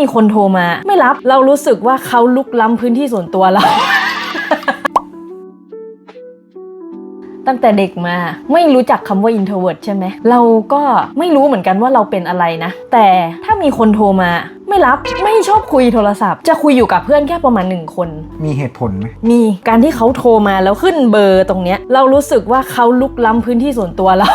มีคนโทรมา ไม่รับเรารู้สึกว่าเขาลุกล้ำพื้นที่ส่วนตัวเรา ตั้งแต่เด็กมาไม่รู้จักคำว่า introvert ใช่ไหม เราก็ไม่รู้เหมือนกันว่าเราเป็นอะไรนะ แต่ถ้ามีคนโทรมาไม่รับไม่ชอบคุยโทรศัพท์ จะคุยอยู่กับเพื่อนแค่ประมาณหนึ่งคน มีเหตุผลไหมมีการที่เขาโทรมาแล้วขึ้นเบอร์ตรงเนี้ย เรารู้สึกว่าเขาลุกล้ำพื้นที่ส่วนตัวเรา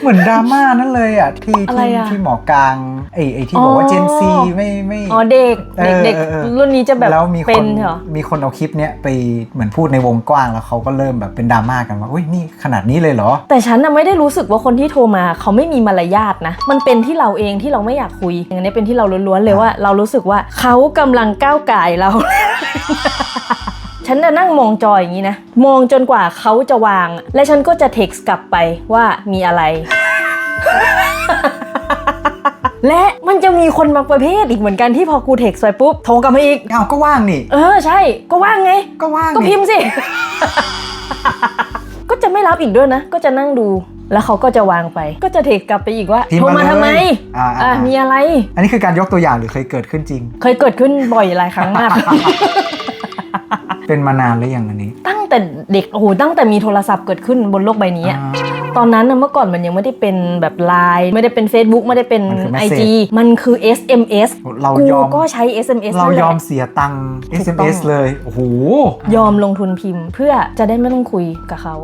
เหมือนดราม่านั่นเลยอะที่อะไรที่อะ ที่หมอกลาง ไอ้ไอ้ที่บอกว่าอ๋อเจนซีไม่ไม่อ๋อเด็กเออเด็กเออเออๆรุ่นนี้จะแบบแล้วมีคเป็นนเหรอมีคนเอาคลิปเนี้ยไปเหมือนพูดในวงกว้างแล้วเขาก็เริ่มแบบเป็นดราม่ากันว่าอุ้ยนี่ขนาดนี้เลยเหรอ แต่ฉันน่ะไม่ได้รู้สึกว่าคนที่โทรมาเขาไม่มีมารยาทนะ มันเป็นที่เราเองที่เราไม่อยากคุยอย่างนี้เป็นที่เราล้วนๆเลยว่า เรารู้สึกว่าเขากำลังก้าวไก่ายเราฉันน่ะนั่งมองจออย่างนี้นะ มองจนกว่าเขาจะวาง และฉันก็จะเท็กซ์กลับไปว่ามีอะไร และมันจะมีคนบางประเภทอีกเหมือนกันที่พอกูเท็กซ์ไปปุ๊บโทรกลับมาอีกอ้าวก็ว่างนี่ เออใช่ ก็ว่างไง ก็ว่างก็นี่พิมพ์สิ ก็จะไม่รับอีกด้วยนะ ก็จะนั่งดู แล้วเขาก็จะวางไป ก็จะเทคกลับไปอีกว่าพิมพ์โทรมามาเลยทำไมอ่าอ่ามีอะไร อันนี้คือการยกตัวอย่างหรือเคยเกิดขึ้นจริง เคยเกิดขึ้นบ่อยหลายครั้งมาก เป็นมานานหรือยังอันนี้ตั้งแต่เด็กโอ้โหตั้งแต่มีโทรศัพท์เกิดขึ้นบนโลกใบนี้อะอ่า ตอนนั้นนะเมื่อก่อนมันยังไม่ได้เป็นแบบไลน์ไม่ได้เป็น Facebook ไม่ได้เป็น มันคือ IG message มันคือ SMS เรากูยอม ก็ใช้ SMS เรานั่นแหยละอมเสียตังค์ ถูกต้อง SMS เลย โอ้โห ยอมลงทุนพิมพ์ เพื่อจะได้ไม่ต้องคุยกับเขา